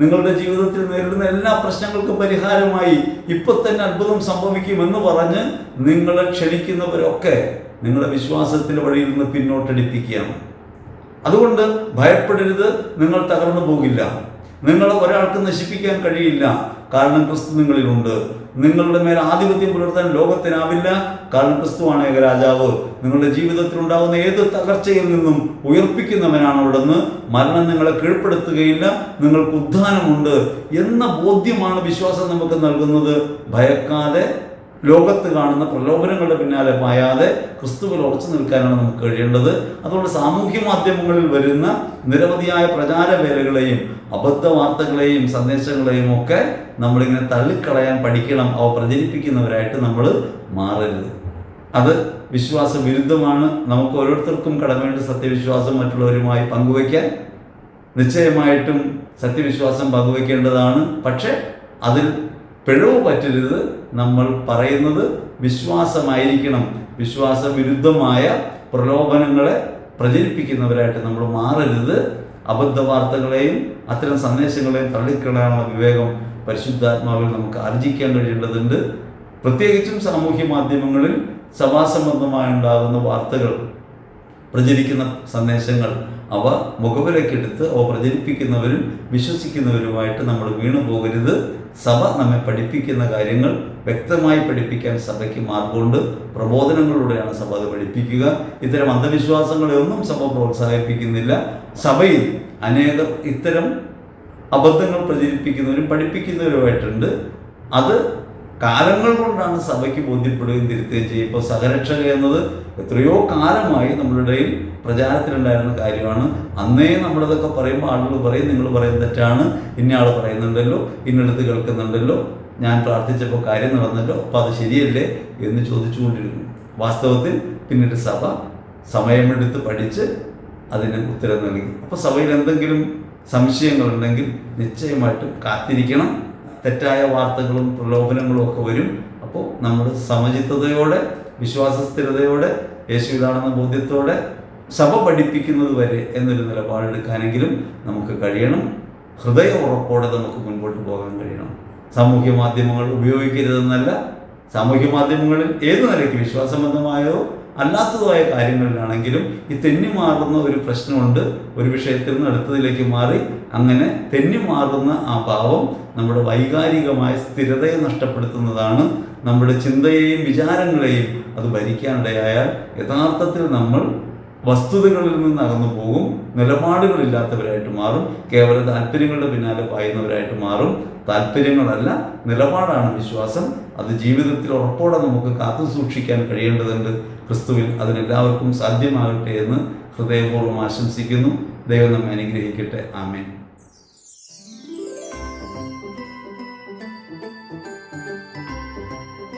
നിങ്ങളുടെ ജീവിതത്തിൽ നേരിടുന്ന എല്ലാ പ്രശ്നങ്ങൾക്കും പരിഹാരമായി ഇപ്പൊ തന്നെ അത്ഭുതം സംഭവിക്കുമെന്ന് പറഞ്ഞ് നിങ്ങളെ ക്ഷണിക്കുന്നവരൊക്കെ നിങ്ങളുടെ വിശ്വാസത്തിന്റെ വഴിയിൽ നിന്ന് പിന്നോട്ടടിപ്പിക്കുകയാണ്. അതുകൊണ്ട് ഭയപ്പെടരുത് നിങ്ങൾ തകർന്നു പോകില്ല. നിങ്ങൾ ഒരാൾക്ക് നശിപ്പിക്കാൻ കഴിയില്ല. കാരണം ക്രിസ്തു നിങ്ങളിലുണ്ട്. നിങ്ങളുടെ മേൽ ആധിപത്യം പുലർത്താൻ ലോകത്തിനാവില്ല. കാരണം ക്രിസ്തുവാണ് ഏകരാജാവ്. നിങ്ങളുടെ ജീവിതത്തിൽ ഉണ്ടാകുന്ന ഏത് തകർച്ചയിൽ നിന്നും ഉയർപ്പിക്കുന്നവനാണ് അവിടുന്ന്. മരണം നിങ്ങളെ കീഴ്പ്പെടുത്തുകയില്ല. നിങ്ങൾക്ക് ഉദ്ധാനമുണ്ട് എന്ന ബോധ്യമാണ് വിശ്വാസം നമുക്ക് നൽകുന്നത്. ഭയക്കാതെ ലോകത്ത് കാണുന്ന പ്രലോഭനങ്ങളുടെ പിന്നാലെ പായാതെ ക്രിസ്തുവിൽ ഉറച്ചു നിൽക്കാനാണ് നമുക്ക് കഴിയേണ്ടത്. അതുകൊണ്ട് സാമൂഹ്യ മാധ്യമങ്ങളിൽ വരുന്ന നിരവധിയായ പ്രചാര വേലകളെയും അബദ്ധ വാർത്തകളെയും സന്ദേശങ്ങളെയും ഒക്കെ നമ്മളിങ്ങനെ തള്ളിക്കളയാൻ പഠിക്കണം അവ പ്രചരിപ്പിക്കുന്നവരായിട്ട് നമ്മൾ മാറരുത്. അത് വിശ്വാസ വിരുദ്ധമാണ് നമുക്ക് ഓരോരുത്തർക്കും കടമേണ്ട സത്യവിശ്വാസം മറ്റുള്ളവരുമായി പങ്കുവയ്ക്കാൻ. നിശ്ചയമായിട്ടും സത്യവിശ്വാസം പങ്കുവയ്ക്കേണ്ടതാണ്. പക്ഷെ അതിൽ പിഴവ് പറ്റരുത്. നമ്മൾ പറയുന്നത് വിശ്വാസമായിരിക്കണം. വിശ്വാസ വിരുദ്ധമായ പ്രലോഭനങ്ങളെ പ്രചരിപ്പിക്കുന്നവരായിട്ട് നമ്മൾ മാറരുത്. അബദ്ധ വാർത്തകളെയും അത്തരം സന്ദേശങ്ങളെയും തള്ളിക്കളയാനുള്ള വിവേകം പരിശുദ്ധാത്മാവിൽ നമുക്ക് ആർജിക്കാൻ കഴിയേണ്ടതുണ്ട്. പ്രത്യേകിച്ചും സാമൂഹ്യ മാധ്യമങ്ങളിൽ സഭാസംബന്ധമായി ഉണ്ടാകുന്ന വാർത്തകൾ പ്രചരിക്കുന്ന സന്ദേശങ്ങൾ അവ മുഖവിലക്കെടുത്ത് അവ പ്രചരിപ്പിക്കുന്നവരും വിശ്വസിക്കുന്നവരുമായിട്ട് നമ്മൾ വീണു പോകരുത് സഭ നമ്മെ പഠിപ്പിക്കുന്ന കാര്യങ്ങൾ വ്യക്തമായി പഠിപ്പിക്കാൻ സഭയ്ക്ക് മാർഗമുണ്ട്. പ്രബോധനങ്ങളിലൂടെയാണ് സഭ അത് പഠിപ്പിക്കുക. ഇത്തരം അന്ധവിശ്വാസങ്ങളെ ഒന്നും സഭ പ്രോത്സാഹിപ്പിക്കുന്നില്ല. സഭയിൽ അനേകം ഇത്തരം അബദ്ധങ്ങൾ പ്രചരിപ്പിക്കുന്നവരും പഠിപ്പിക്കുന്നവരുമായിട്ടുണ്ട്. അത് കാലങ്ങൾ കൊണ്ടാണ് സഭയ്ക്ക് ബോധ്യപ്പെടുകയും തിരുത്തുകയും ചെയ്യും ഇപ്പോൾ സഹരക്ഷക എന്നത് എത്രയോ കാലമായി നമ്മളുടെ ഇടയിൽ പ്രചാരത്തിലുണ്ടായിരുന്ന കാര്യമാണ്. അന്നേ നമ്മളിതൊക്കെ പറയുമ്പോൾ ആളുകൾ പറയും നിങ്ങൾ പറയുന്നത് തെറ്റാണ്. ഇന്ന ആൾ പറയുന്നുണ്ടല്ലോ. ഇന്നടത്ത് കേൾക്കുന്നുണ്ടല്ലോ. ഞാൻ പ്രാർത്ഥിച്ചപ്പോൾ കാര്യം നടന്നല്ലോ. അപ്പോൾ അത് ശരിയല്ലേ? എന്ന് ചോദിച്ചുകൊണ്ടിരുന്നു വാസ്തവത്തിൽ പിന്നീട് സഭ സമയമെടുത്ത് പഠിച്ച് അതിന് ഉത്തരം നൽകി. അപ്പോൾ സഭയിൽ എന്തെങ്കിലും സംശയങ്ങളുണ്ടെങ്കിൽ നിശ്ചയമായിട്ടും കാത്തിരിക്കണം. തെറ്റായ വാർത്തകളും പ്രലോഭനങ്ങളും ഒക്കെ വരും. അപ്പോൾ നമ്മൾ സമചിത്തതയോടെ വിശ്വാസസ്ഥിരതയോടെ യേശു ഇതാണെന്ന ബോധ്യത്തോടെ സഭ പഠിപ്പിക്കുന്നത് വരെ എന്നൊരു നിലപാടെടുക്കാനെങ്കിലും നമുക്ക് കഴിയണം. ഹൃദയ ഉറപ്പോടെ നമുക്ക് മുൻപോട്ട് പോകാൻ കഴിയണം. സാമൂഹ്യ മാധ്യമങ്ങൾ ഉപയോഗിക്കരുതെന്നല്ല സാമൂഹ്യ മാധ്യമങ്ങളിൽ ഏത് നിലയ്ക്ക് വിശ്വാസബന്ധമായോ അല്ലാത്തതുമായ കാര്യങ്ങളിലാണെങ്കിലും ഈ തെന്നി മാറുന്ന ഒരു പ്രശ്നമുണ്ട് ഒരു വിഷയത്തിൽ നിന്ന് അടുത്തതിലേക്ക് മാറി അങ്ങനെ തെന്നി മാറുന്ന ആ ഭാവം നമ്മുടെ വൈകാരികമായ സ്ഥിരതയെ നഷ്ടപ്പെടുത്തുന്നതാണ് നമ്മുടെ ചിന്തയെയും വിചാരങ്ങളെയും അത് ഭരിക്കാനിടയായാൽ യഥാർത്ഥത്തിൽ നമ്മൾ വസ്തുതകളിൽ നിന്ന് അകന്നു പോകും നിലപാടുകളില്ലാത്തവരായിട്ട് മാറും കേവല താല്പര്യങ്ങളുടെ പിന്നാലെ പായുന്നവരായിട്ട് മാറും. താല്പര്യങ്ങളല്ല നിലപാടാണ് വിശ്വാസം. അത് ജീവിതത്തിൽ ഉറപ്പോടെ നമുക്ക് കാത്തു സൂക്ഷിക്കാൻ കഴിയേണ്ടതുണ്ട്. ക്രിസ്തുവിൽ അതിനെല്ലാവർക്കും സാധ്യമാകട്ടെ എന്ന് ഹൃദയപൂർവം ആശംസിക്കുന്നു. ദൈവം നമ്മെ അനുഗ്രഹിക്കട്ടെ. ആമേൻ.